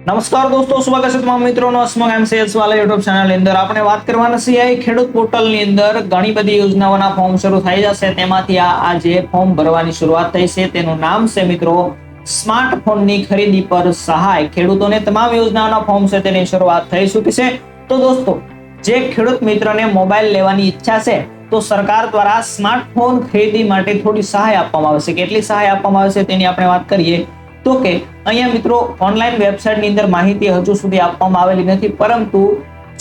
નમસ્કાર દોસ્તો, સ્વાગત છે તમામ મિત્રોનો અસ્મક એમ સેલ્સ વાલા યુટ્યુબ ચેનલ અંદર. આપણે વાત કરવાના છીએ ખેડૂત પોર્ટલની અંદર ઘણી બધી યોજનાઓના ફોર્મ શરૂ થઈ જશે. તેમાંથી આ આજે ફોર્મ ભરવાની શરૂઆત થઈ છે. તેનું નામ છે મિત્રો સ્માર્ટફોનની ખરીદી પર સહાય. ખેડૂતોને તમામ યોજનાઓના ફોર્મ છે તેની શરૂઆત થઈ ચૂકી છે. તો દોસ્તો, જે ખેડૂત મિત્રને મોબાઈલ લેવાની ઈચ્છા છે, તો સરકાર દ્વારા સ્માર્ટફોન ખરીદી માટે થોડી સહાય આપવામાં આવશે કેટલી સહાય આપવામાં આવશે તેની આપણે વાત કરીએ. તો કે અહીંયા મિત્રો ઓનલાઈન વેબસાઇટની અંદર માહિતી હજુ સુધી આપવામાં આવેલી નથી, પરંતુ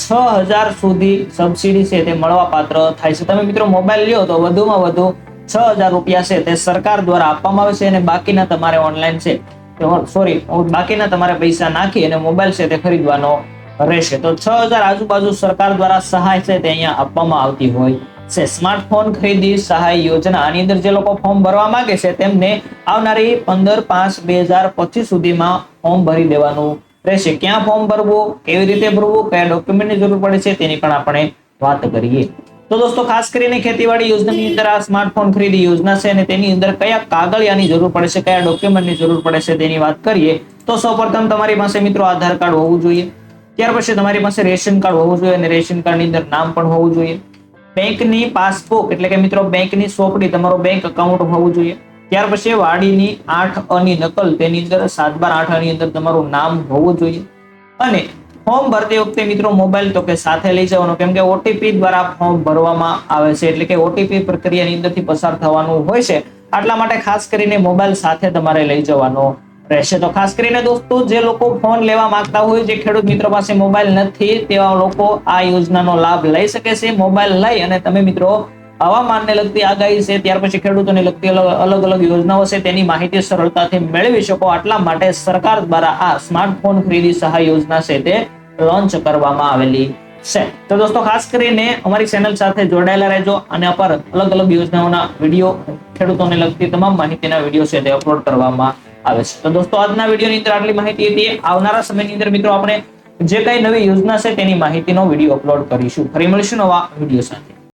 છ હજાર સુધી સબસિડી છે તે મળવા પાત્ર થાય છે. તમે મિત્રો મોબાઈલ લ્યો તો વધુમાં વધુ છ હજાર રૂપિયા છે તે સરકાર દ્વારા આપવામાં આવે છે અને બાકીના તમારે ઓનલાઈન છે સોરી, બાકીના તમારે પૈસા નાખી અને મોબાઈલ છે તે ખરીદવાનો રહેશે. તો છ હજાર આજુબાજુ સરકાર દ્વારા સહાય છે તે અહીંયા આપવામાં આવતી હોય છે. સ્માર્ટફોન ખરીદી સહાય યોજના આની અંદર જે લોકો ફોર્મ ભરવા માંગે છે, તેમને આવનારી પંદર પાંચ બે હજાર પચીસ સુધીમાં ફોર્મ ભરી દેવાનું રહેશે. ક્યાં ફોર્મ ભરવું, કેવી રીતે ભરવું, કયા ડોક્યુમેન્ટની જરૂર પડે છે, તેની પણ આપણે વાત કરીએ. તો દોસ્તો, ખાસ કરીને ખેતીવાડી યોજનાની અંદર આ સ્માર્ટફોન ખરીદી યોજના છે અને તેની અંદર કયા કાગળિયાની જરૂર પડે છે, કયા ડોક્યુમેન્ટની જરૂર પડે છે, તેની વાત કરીએ. તો સૌપ્રથમ તમારી પાસે મિત્રો આધાર કાર્ડ હોવું જોઈએ. ત્યાર પછી તમારી પાસે રેશન કાર્ડ હોવું જોઈએ અને રેશન કાર્ડની અંદર નામ પણ હોવું જોઈએ. બેંકની પાસબુક, એટલે કે મિત્રો બેંકની સોંપડી તમારું બેંક એકાઉન્ટ હોવું જોઈએ. ત્યાર પછી વાડીની આઠ અની નકલ, તેની અંદર સાત બાર આઠ અની અંદર તમારું નામ હોવું જોઈએ. અને ફોર્મ ભરતી વખતે મિત્રો મોબાઈલ તો કે સાથે લઈ જવાનો, કેમ કે ઓટીપી દ્વારા ફોર્મ ભરવામાં આવે છે, એટલે કે ઓટીપી પ્રક્રિયાની અંદરથી પસાર થવાનું હોય છે. આટલા માટે ખાસ કરીને મોબાઈલ સાથે તમારે લઈ જવાનો રહેશે. તો ખાસ કરીને દોસ્તો, જે લોકો ફોન લેવા માંગતા હોય, જે ખેડૂત મિત્રો પાસે મોબાઈલ નથી, તેવા લોકો આ યોજનાનો લાભ લઈ શકે છે. મોબાઈલ લઈ અને તમે મિત્રો હવામાનને લગતી આગાહી છે, ત્યાર પછી ખેડૂતોને લગતી અલગ અલગ યોજનાઓ છે, તેની માહિતી સરળતાથી મેળવી શકો. આટલા માટે સરકાર દ્વારા આ સ્માર્ટફોન ખરીદી સહાય યોજના છે તે લોન્ચ કરવામાં આવેલી છે. તો દોસ્તો, ખાસ કરીને અમારી ચેનલ સાથે જોડાયેલા રહેજો અને પર અલગ અલગ યોજનાઓના વીડિયો ખેડૂતોને લગતી તમામ માહિતીના વીડિયો છે તે અપલોડ કરવામાં આવે છે. તો દોસ્તો, આજના વિડીયોની અંદર આટલી માહિતી હતી. આવનારા સમયની અંદર મિત્રો, આપણે જે કઈ નવી યોજના છે તેની માહિતીનો વીડિયો અપલોડ કરીશું. ફરી મળીશું નવા વીડિયો સાથે.